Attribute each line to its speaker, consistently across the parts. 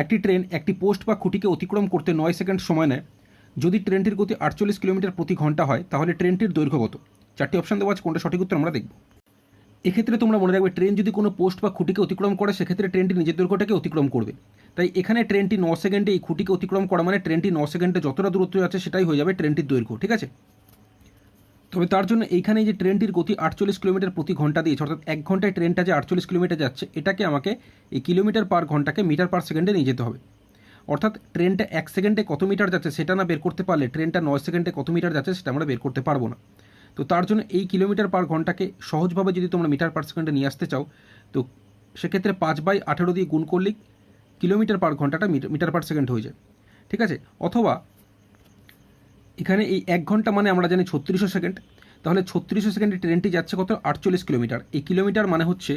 Speaker 1: একটি ট্রেন একটি পোস্ট বা খুঁটিকে অতিক্রম করতে নয় সেকেন্ড সময় নেয়। যদি ট্রেনটির গতি আটচল্লিশ কিলোমিটার প্রতি ঘণ্টা হয়, তাহলে ট্রেনটির দৈর্ঘ্য কত? চারটি অপশান দেওয়া আছে, কোনটা সঠিক উত্তর আমরা দেখব। এক্ষেত্রে তোমরা মনে রাখবে, ট্রেন যদি কোনো পোস্ট বা খুঁটিকে অতিক্রম করে, সেক্ষেত্রে ট্রেনটি নিজের দৈর্ঘ্যটাকে অতিক্রম করবে। তাই এখানে ট্রেনটি ন সেকেন্ডে এই খুঁটিকে অতিক্রম করা মানে ট্রেনটি ন সেকেন্ডে যতটা দূরত্ব আছে, সেটাই হয়ে যাবে ট্রেনটির দৈর্ঘ্য, ঠিক আছে? তবে তার জন্য এইখানে যে ট্রেনটির গতি আটচল্লিশ কিলোমিটার প্রতি ঘণ্টা দিয়েছে, অর্থাৎ এক ঘন্টায় ট্রেনটা যে আটচল্লিশ কিলোমিটার যাচ্ছে, এটাকে আমাকে এই কিলোমিটার পার ঘন্টাকে মিটার পার সেকেন্ডে নিয়ে যেতে হবে। অর্থাৎ ট্রেনটা এক সেকেন্ডে কত মিটার যাচ্ছে সেটা না বের করতে পারলে, ট্রেনটা নয় সেকেন্ডে কত মিটার যাচ্ছে সেটা আমরা বের করতে পারব না। তো তার জন্য এই কিলোমিটার পার ঘন্টাকে সহজভাবে যদি তোমরা মিটার পার সেকেন্ডে নিয়ে আসতে চাও, তো সেক্ষেত্রে পাঁচ বাই আঠেরো দিয়ে গুণ করলেই কিলোমিটার পার ঘন্টাটা মিটার পার সেকেন্ড হয়ে যায়। ঠিক আছে? অথবা এখানে এই এক ঘণ্টা মানে আমরা জানি ছত্রিশশো সেকেন্ড। তাহলে ছত্রিশশো সেকেন্ডে ট্রেনটি যাচ্ছে কত? আটচল্লিশ কিলোমিটার। এই কিলোমিটার মানে হচ্ছে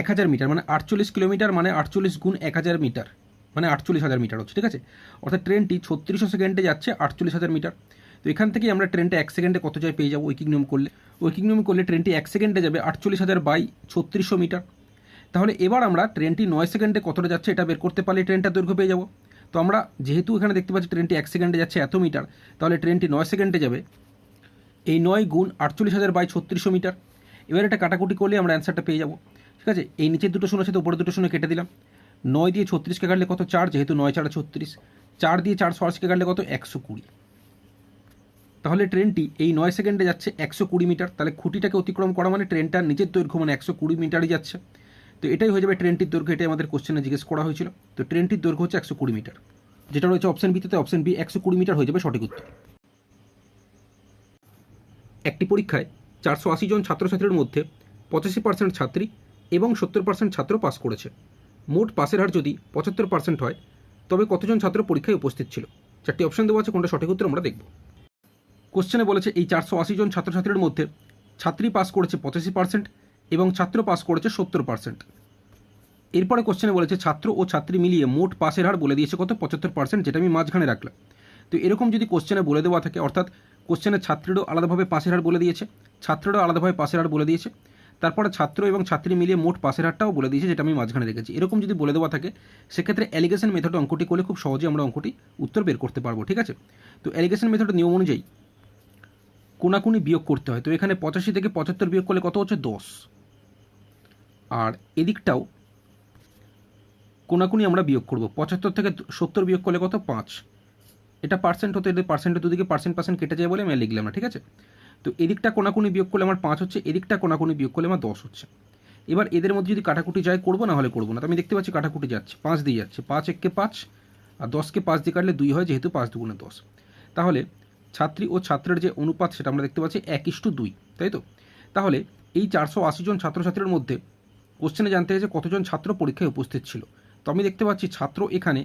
Speaker 1: এক হাজার মিটার মানে আটচল্লিশ কিলোমিটার মানে আটচল্লিশ গুণ এক হাজার মিটার মানে আটচল্লিশ হাজার মিটার হচ্ছে, ঠিক আছে? অর্থাৎ ট্রেনটি ছত্রিশশো সেকেন্ডে যাচ্ছে আটচল্লিশ হাজার মিটার। তো এখান থেকেই আমরা ট্রেনটা এক সেকেন্ডে কত যায় পেয়ে যাব ঐকিক নিয়ম করলে। ঐকিক নিয়ম করলে ট্রেনটি এক সেকেন্ডে যাবে আটচল্লিশ হাজার বাই ছত্রিশশো মিটার। তাহলে এবার আমরা ট্রেনটি নয় সেকেন্ডে কতটা যাচ্ছে এটা বের করতে পারলে ট্রেনটা দৈর্ঘ্য পেয়ে যাব। তো আমরা যেহেতু এখানে দেখতে পাচ্ছি ট্রেনটি এক সেকেন্ডে যাচ্ছে এত মিটার, তাহলে ট্রেনটি নয় সেকেন্ডে যাবে। এই নয় গুণ আটচল্লিশ হাজার বাই ছত্রিশশো মিটার। এবার এটা কাটাকুটি করলে আমরা অ্যান্সারটা পেয়ে যাব। ঠিক আছে? এই নিচের দুটো শূন্য সাথে উপরে দুটো শূন্য কেটে দিলাম। নয় দিয়ে ছত্রিশকে কাটলে কত? চার, যেহেতু নয়, চারা, ছত্রিশ। চার দিয়ে চারশো আশিকে কাটলে কত? একশো কুড়ি। তাহলে ট্রেনটি এই নয় সেকেন্ডে যাচ্ছে একশো কুড়ি মিটার। তাহলে খুঁটিটাকে অতিক্রম করা মানে ট্রেনটার নিজের দৈর্ঘ্য মানে একশো কুড়ি মিটারই যাচ্ছে। তো এটাই হয়ে যাবে ট্রেনটির দৈর্ঘ্য, এটাই আমাদের কোশ্চেনে জিজ্ঞেস করা হয়েছিল। তো ট্রেনটির দৈর্ঘ্য হচ্ছে একশো কুড়ি মিটার। যেটা রয়েছে অপশন বিতে অপশন বি একশো কুড়ি মিটার হয়ে যাবে সঠিক উত্তর। একটি পরীক্ষায় চারশো আশি জন ছাত্রছাত্রীর মধ্যে পঁচাশি পার্সেন্ট ছাত্রী এবং সত্তর পার্সেন্ট ছাত্র পাস করেছে। মোট পাসের হার যদি পঁচাত্তর পার্সেন্ট হয়, তবে কতজন ছাত্র পরীক্ষায় উপস্থিত ছিল? চারটি অপশন দেওয়া আছে, কোনটা সঠিক উত্তর আমরা দেখব। কোশ্চেনে বলেছে, এই চারশো আশি জন ছাত্রছাত্রীর মধ্যে ছাত্রী পাস করেছে পঁচাশি পার্সেন্ট এবং ছাত্র পাস করেছে সত্তর পার্সেন্ট এরপরে কোশ্চেনে বলেছে, ছাত্র ও ছাত্রী মিলিয়ে মোট পাসের হার বলে দিয়েছে কত? পঁচাত্তর পার্সেন্ট যেটা আমি মাঝখানে রাখলাম। তো এরকম যদি কোশ্চেনে বলে দেওয়া থাকে, অর্থাৎ কোশ্চেনে ছাত্রীরও আলাদাভাবে পাসের হার বলে দিয়েছে, ছাত্ররাও আলাদাভাবে পাসের হার বলে দিয়েছে, তারপরে ছাত্র এবং ছাত্রী মিলিয়ে মোট পাসের হারটাও বলে দিয়েছে, যেটা আমি মাঝখানে রেখেছি এরকম যদি বলে দেওয়া থাকে, সেক্ষেত্রে অ্যালিগেশন মেথড অঙ্কটি করলে খুব সহজে আমরা অঙ্কটি উত্তর বের করতে পারব, ঠিক আছে? তো অ্যালিগেশন মেথডের নিয়ম অনুযায়ী কোনাকুনি বিয়োগ করতে হয়। তো এখানে পঁচাশি থেকে পঁচাত্তর বিয়োগ করলে কত হচ্ছে? দশ। আর এদিকটাও কোনাকুনি আমরা বিয়োগ করব। পঁচাত্তর থেকে সত্তর বিয়োগ করলে কত? পাঁচ। এটা পার্সেন্ট হতে এদের পার্সেন্টের দুদিকে পার্সেন্ট পার্সেন্ট কেটে যায় বলে আমি লিখলাম না, ঠিক আছে? তো এদিকটা কোনাকুনি বিয়োগ করলে আমার পাঁচ হচ্ছে, এদিকটা কোনাকুনি বিয়োগ করলে আমার দশ হচ্ছে। এবার এদের মধ্যে যদি কাটাকুটি যায়, করব না হলে করব না। তো আমি দেখতে পাচ্ছি কাটাকুটি যাচ্ছে, পাঁচ দিয়ে যাচ্ছে। পাঁচ এককে পাঁচ আর দশকে পাঁচ দিয়ে কাটলে দুই হয়, যেহেতু পাঁচ দুগুণে দশ। তাহলে ছাত্রী ও ছাত্রের যে অনুপাত, সেটা আমরা দেখতে পাচ্ছি এক ইস্টু দুই, তাই তো? তাহলে এই চারশো আশি জন ছাত্রছাত্রীর মধ্যে কোশ্চেনে জানতে চাইছে কতজন ছাত্র পরীক্ষায় উপস্থিত ছিল। তো আমি দেখতে পাচ্ছি ছাত্র এখানে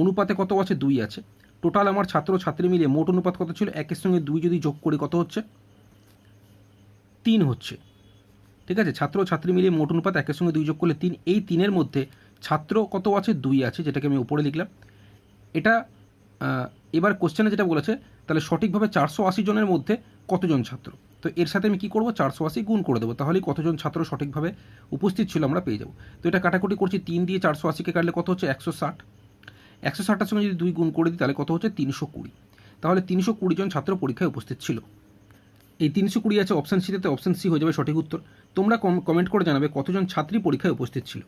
Speaker 1: অনুপাতে কত আছে? দুই আছে। টোটাল আমার ছাত্র ছাত্রী মিলিয়ে মোট অনুপাত কত ছিল? একের সঙ্গে দুই যদি যোগ করি কত হচ্ছে? তিন হচ্ছে। ঠিক আছে? ছাত্র ছাত্রী মিলিয়ে মোট অনুপাত একের সঙ্গে দুই যোগ করলে তিন। এই তিনের মধ্যে ছাত্র কত আছে? দুই আছে, যেটাকে আমি উপরে লিখলাম। এটা এবার কোশ্চেনে যেটা বলেছে, তাহলে সঠিকভাবে চারশো আশি জনের মধ্যে কতজন ছাত্র? তো এর সাথে আমি কী করব? চারশো আশি গুণ করে দেবো। তাহলেই কতজন ছাত্র সঠিকভাবে উপস্থিত ছিল আমরা পেয়ে যাব। তো এটা কাটাকুটি করছি, তিন দিয়ে চারশো আশিকে কাটলে কত হচ্ছে? একশো ষাট। একশো ষাটটার সঙ্গে যদি দুই গুণ করে দিই, তাহলে কত হচ্ছে? তিনশো কুড়ি। তাহলে তিনশো কুড়ি জন ছাত্র পরীক্ষায় উপস্থিত ছিল। এই তিনশো কুড়ি আছে অপশান সিতে অপশান সি হয়ে যাবে সঠিক উত্তর। তোমরা কমেন্ট করে জানাবে কতজন ছাত্রী পরীক্ষায় উপস্থিত ছিল।